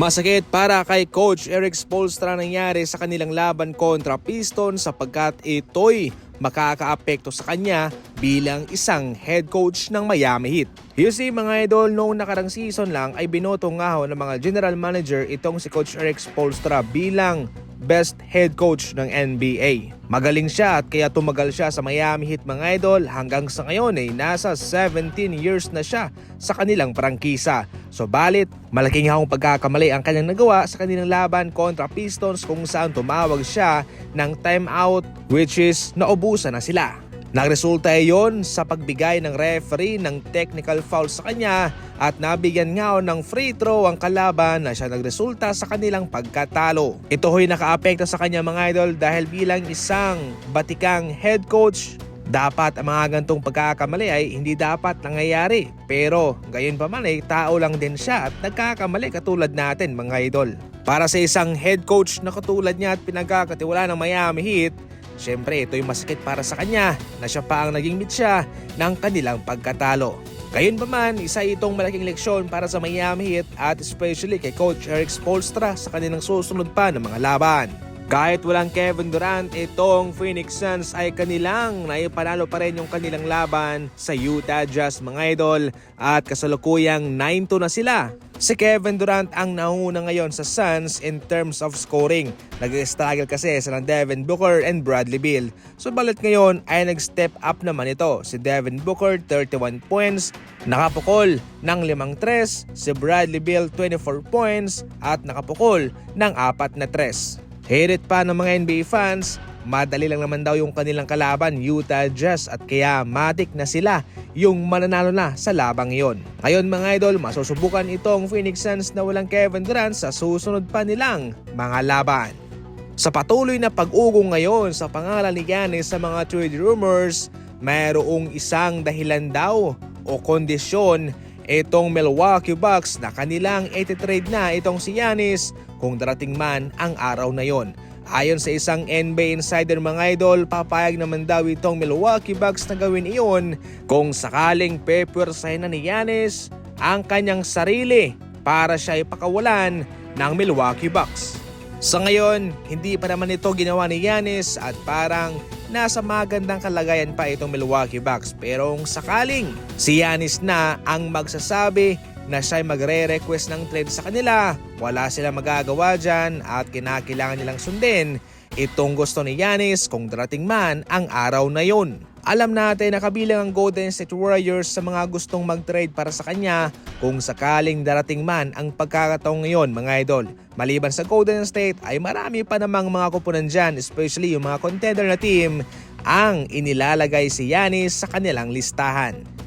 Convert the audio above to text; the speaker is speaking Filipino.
Masakit para kay Coach Eric Spolstra nangyari sa kanilang laban kontra Pistons sapagkat ito'y makakaapekto sa kanya bilang isang head coach ng Miami Heat. You see mga idol, noong nakarang season lang ay binoto nga ho ng mga general manager itong si Coach Eric Spolstra bilang best head coach ng NBA. Magaling siya at kaya tumagal siya sa Miami Heat mga idol hanggang sa ngayon ay nasa 17 years na siya sa kanilang prangkisa. So balit, malaking hakong pagkakamali ang kanyang nagawa sa kanilang laban kontra Pistons kung saan tumawag siya ng timeout which is naubusan na sila. Nagresulta iyon sa pagbigay ng referee ng technical foul sa kanya at nabigyan nga ng free throw ang kalaban na siya nagresulta sa kanilang pagkatalo. Ito ho'y nakaapekto sa kanya mga idol dahil bilang isang batikang head coach, dapat ang mga gantong pagkakamali ay hindi dapat nangyayari. Pero gayon pa man ay tao lang din siya at nagkakamali katulad natin mga idol. Para sa isang head coach na katulad niya at pinagkakatiwala ng Miami Heat, Siyempre, ito'y masakit para sa kanya na siya pa ang naging mitsa ng kanilang pagkatalo. Gayon pa man, isa itong malaking leksyon para sa Miami Heat at especially kay Coach Eric Spolstra sa kanilang susunod pa ng mga laban. Kahit walang Kevin Durant, itong Phoenix Suns ay kanilang naipanalo pa rin yung kanilang laban sa Utah Jazz mga idol at kasalukuyang 9-2 na sila. Si Kevin Durant ang nanguna ngayon sa Suns in terms of scoring. Nag-struggle kasi sila Devin Booker and Bradley Beal. So balit ngayon ay nag-step up naman ito. Si Devin Booker 31 points, nakapukol ng 5 3, si Bradley Beal 24 points at nakapukol ng 4 na 3. Hirit pa ng mga NBA fans, madali lang naman daw yung kanilang kalaban Utah Jazz at kaya matik na sila yung mananalo na sa labang iyon. Ngayon mga idol, masusubukan itong Phoenix Suns na walang Kevin Durant sa susunod pa nilang mga laban. Sa patuloy na pag-ugong ngayon sa pangalan ni Giannis sa mga trade rumors, mayroong isang dahilan daw o kondisyon itong Milwaukee Bucks na kanilang ititrade na itong si Giannis kung darating man ang araw na yon. Ayon sa isang NBA insider mga idol, papayag naman daw itong Milwaukee Bucks na gawin iyon kung sakaling pepwersahin na ni Giannis ang kanyang sarili para siya ipakawalan ng Milwaukee Bucks. Sa ngayon, hindi pa naman ito ginawa ni Giannis at parang nasa magandang kalagayan pa itong Milwaukee Bucks. Pero kung sakaling si Giannis na ang magsasabi na siya magre-request ng trade sa kanila, wala sila magagawa dyan at kinakailangan nilang sundin itong gusto ni Giannis kung darating man ang araw na yun. Alam natin na kabilang ang Golden State Warriors sa mga gustong mag-trade para sa kanya kung sakaling darating man ang pagkakataong ngayon mga idol. Maliban sa Golden State ay marami pa namang mga kupunan dyan, especially yung mga contender na team ang inilalagay si Yanis sa kanilang listahan.